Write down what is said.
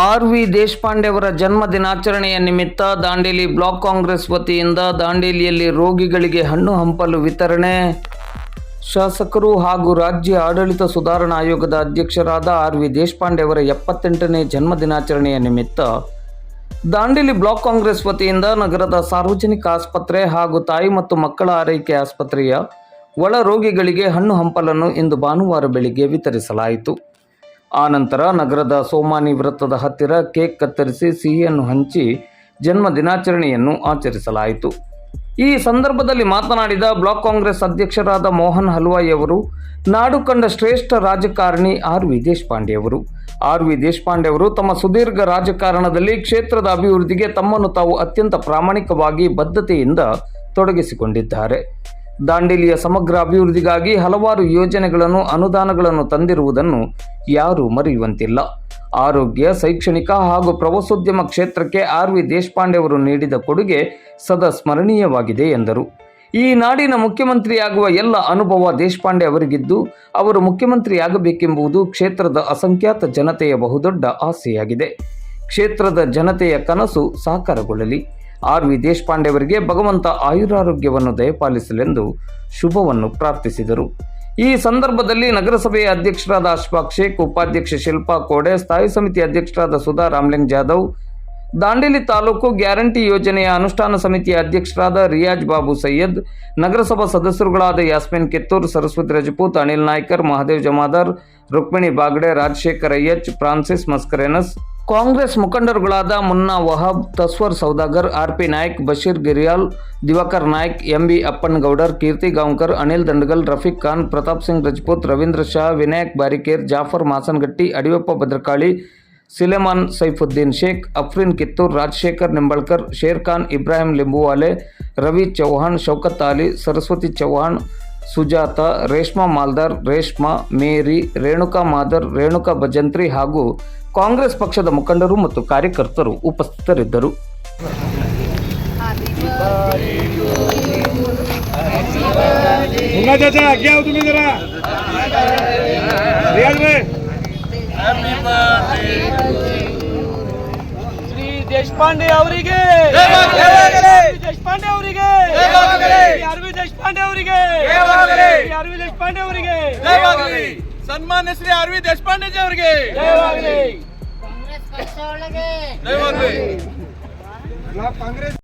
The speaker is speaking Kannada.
ಆರ್ ವಿ ದೇಶಪಾಂಡೆ ಅವರ ಜನ್ಮ ದಿನಾಚರಣೆಯ ನಿಮಿತ್ತ ದಾಂಡೇಲಿ ಬ್ಲಾಕ್ ಕಾಂಗ್ರೆಸ್ ವತಿಯಿಂದ ದಾಂಡೇಲಿಯಲ್ಲಿ ರೋಗಿಗಳಿಗೆ ಹಣ್ಣು ಹಂಪಲು ವಿತರಣೆ. ಶಾಸಕರು ಹಾಗೂ ರಾಜ್ಯ ಆಡಳಿತ ಸುಧಾರಣಾ ಆಯೋಗದ ಅಧ್ಯಕ್ಷರಾದ ಆರ್ ವಿ ದೇಶಪಾಂಡೆ ಅವರ ಎಪ್ಪತ್ತೆಂಟನೇ ಜನ್ಮ ದಿನಾಚರಣೆಯ ನಿಮಿತ್ತ ದಾಂಡೇಲಿ ಬ್ಲಾಕ್ ಕಾಂಗ್ರೆಸ್ ವತಿಯಿಂದ ನಗರದ ಸಾರ್ವಜನಿಕ ಆಸ್ಪತ್ರೆ ಹಾಗೂ ತಾಯಿ ಮತ್ತು ಮಕ್ಕಳ ಆರೈಕೆ ಆಸ್ಪತ್ರೆಯ ಒಳ ರೋಗಿಗಳಿಗೆ ಹಣ್ಣು ಹಂಪಲನ್ನು ಇಂದು ಭಾನುವಾರ ಬೆಳಿಗ್ಗೆ ವಿತರಿಸಲಾಯಿತು. ಆನಂತರ ನಗರದ ಸೋಮಾನಿ ವೃತ್ತದ ಹತ್ತಿರ ಕೇಕ್ ಕತ್ತರಿಸಿ ಸಿಹಿಯನ್ನು ಹಂಚಿ ಜನ್ಮ ದಿನಾಚರಣೆಯನ್ನು ಆಚರಿಸಲಾಯಿತು. ಈ ಸಂದರ್ಭದಲ್ಲಿ ಮಾತನಾಡಿದ ಬ್ಲಾಕ್ ಕಾಂಗ್ರೆಸ್ ಅಧ್ಯಕ್ಷರಾದ ಮೋಹನ್ ಹಲ್ವಾಯಿ ಅವರು, ನಾಡು ಕಂಡ ಶ್ರೇಷ್ಠ ರಾಜಕಾರಣಿ ಆರ್ ವಿ ದೇಶಪಾಂಡೆಯವರು ಆರ್ ವಿ ದೇಶಪಾಂಡೆಯವರು ತಮ್ಮ ಸುದೀರ್ಘ ರಾಜಕಾರಣದಲ್ಲಿ ಕ್ಷೇತ್ರದ ಅಭಿವೃದ್ಧಿಗೆ ತಮ್ಮನ್ನು ತಾವು ಅತ್ಯಂತ ಪ್ರಾಮಾಣಿಕವಾಗಿ ಬದ್ಧತೆಯಿಂದ ತೊಡಗಿಸಿಕೊಂಡಿದ್ದಾರೆ. ದಾಂಡೇಲಿಯ ಸಮಗ್ರ ಅಭಿವೃದ್ಧಿಗಾಗಿ ಹಲವಾರು ಯೋಜನೆಗಳನ್ನು, ಅನುದಾನಗಳನ್ನು ತಂದಿರುವುದನ್ನು ಯಾರೂ ಮರೆಯುವಂತಿಲ್ಲ. ಆರೋಗ್ಯ, ಶೈಕ್ಷಣಿಕ ಹಾಗೂ ಪ್ರವಾಸೋದ್ಯಮ ಕ್ಷೇತ್ರಕ್ಕೆ ಆರ್ ವಿ ದೇಶಪಾಂಡೆ ಅವರು ನೀಡಿದ ಕೊಡುಗೆ ಸದಾ ಸ್ಮರಣೀಯವಾಗಿದೆ ಎಂದರು. ಈ ನಾಡಿನ ಮುಖ್ಯಮಂತ್ರಿಯಾಗುವ ಎಲ್ಲ ಅನುಭವ ದೇಶಪಾಂಡೆ ಅವರಿಗಿದ್ದು, ಅವರು ಮುಖ್ಯಮಂತ್ರಿಯಾಗಬೇಕೆಂಬುದು ಕ್ಷೇತ್ರದ ಅಸಂಖ್ಯಾತ ಜನತೆಯ ಬಹುದೊಡ್ಡ ಆಸೆಯಾಗಿದೆ. ಕ್ಷೇತ್ರದ ಜನತೆಯ ಕನಸು ಸಾಕಾರಗೊಳ್ಳಲಿ. ಆರ್ ವಿ ದೇಶಪಾಂಡೆ ಅವರಿಗೆ ಭಗವಂತ ಆಯುರಾರೋಗ್ಯವನ್ನು ದಯಪಾಲಿಸಲೆಂದು ಶುಭವನ್ನು ಪ್ರಾರ್ಥಿಸಿದರು. ಈ ಸಂದರ್ಭದಲ್ಲಿ ನಗರಸಭೆಯ ಅಧ್ಯಕ್ಷರಾದ ಅಶ್ಫಾಕ್ ಶೇಖ್ ಉಪಾಧ್ಯಕ್ಷ ಶಿಲ್ಪಾ ಕೋಡೆ, ಸ್ಥಾಯಿ ಸಮಿತಿ ಅಧ್ಯಕ್ಷರಾದ ಸುಧಾ ರಾಮ್ಲಿಂಗ್ ಜಾಧವ್ ದಾಂಡೇಲಿ ತಾಲೂಕು ಗ್ಯಾರಂಟಿ ಯೋಜನೆಯ ಅನುಷ್ಠಾನ ಸಮಿತಿಯ ಅಧ್ಯಕ್ಷರಾದ ರಿಯಾಜ್ ಬಾಬು ಸೈಯದ್ ನಗರಸಭಾ ಸದಸ್ಯರುಗಳಾದ Yasmin Kittur Saraswati Rajput Anil Naikar Mahadev Jamadar Rukmini ಬಾಗ್ಡೆ Rajashekhar ಅಯ್ಯಚ್ Francis Mascarenhas Congress ಮುಖಂಡರುಗಳಾದ Munna Wahab Taswar Saudagar R P Naik Bashir Giriyal Diwakar Naik MB Appanagoudar Keerthi Gaonkar Anil Dandagal Rafiq Khan Pratap Singh Rajput Ravindra Shah Vinayak Barikere Jafar Masanagatti Adiyappa Bhadrakali Suleman Saifuddin Sheikh Afrin Kittur Rajashekhar Nimbalkar Sherkhan Ibrahim Limbuwale Ravi Chauhan Shaukat Ali Saraswati Chauhan Sujata Reshma Maldar Reshma Mary Renuka Madar Renuka Bhajantri ಹಾಗೂ ಕಾಂಗ್ರೆಸ್ ಪಕ್ಷದ ಮುಖಂಡರು ಮತ್ತು ಕಾರ್ಯಕರ್ತರು ಉಪಸ್ಥಿತರಿದ್ದರು. Happy birthday. ದೇಶಪಾಂಡೆ ಅವರಿಗೆ. ದೇಶಪಾಂಡೆ ಅವರಿಗೆ. ಅರವಿಂದ್ ದೇಶಪಾಂಡೆ ಅವರಿಗೆ? ಅರವಿಂದ್ ದೇಶಪಾಂಡೆ ಅವರಿಗೆ? ಸನ್ಮಾನ್ಯ ಶ್ರೀ ಅರವಿಂದ್ ದೇಶಪಾಂಡೆ ಜಿ ಅವರಿಗೆ. ಜಯವಾಗಲಿ. ಕಾಂಗ್ರೆಸ್ ಪಕ್ಷ ಒಳಗೆ. ದಯವಾಗ್ಲಿ